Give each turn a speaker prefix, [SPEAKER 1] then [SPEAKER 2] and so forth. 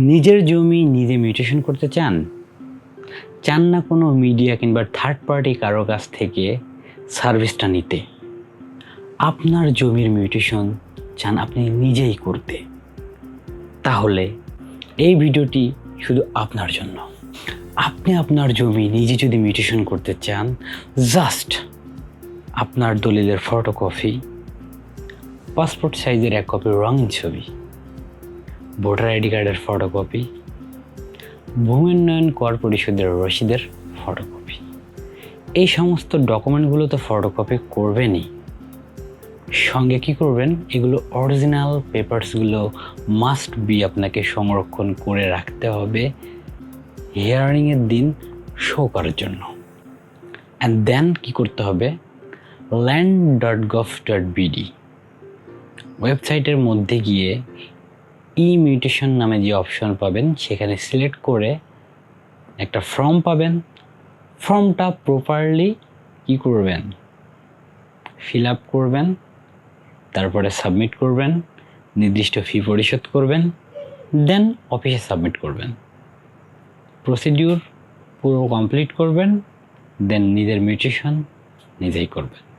[SPEAKER 1] নিজের জমি নিজে মিউটেশন করতে চান? চান না কোনো মিডিয়া কিংবা থার্ড পার্টি কারও কাছ থেকে সার্ভিসটা নিতে? আপনার জমির মিউটেশন চান আপনি নিজেই করতে। তাহলে এই ভিডিওটি শুধু আপনার জন্য। আপনি আপনার জমি নিজে যদি মিউটেশন করতে চান জাস্ট আপনার দলিলের ফটোকপি পাসপোর্ট সাইজের এক কপি রঙিন ছবি। ভোটার আইডি কার্ডের ফটোকপি ভূমি উন্নয়ন কর পরিশোধের রসিদের ফটোকপি এই সমস্ত ডকুমেন্টগুলো তো ফটোকপি করবেনই। সঙ্গে কি করবেন? এগুলো অরিজিনাল পেপারসগুলো মাস্ট বি আপনাকে সংরক্ষণ করে রাখতে হবে হিয়ারিংয়ের দিন শো করার জন্য। অ্যান্ড দেন কী করতে হবে? Land dot gov dot BD ওয়েবসাইটের মধ্যে গিয়ে ই মিউটেশন নামে যে অপশন পাবেন, সেখানে সিলেক্ট করে একটা ফর্ম পাবেন। ফর্মটা প্রপারলি কি করবেন? ফিল আপ করবেন, তারপরে সাবমিট করবেন, নির্দিষ্ট ফি পরিশোধ করবেন দেন অফিসে সাবমিট করবেন। প্রসিডিউর পুরো কমপ্লিট করবেন দেন নিজের মিউটেশন নিজেই করবেন।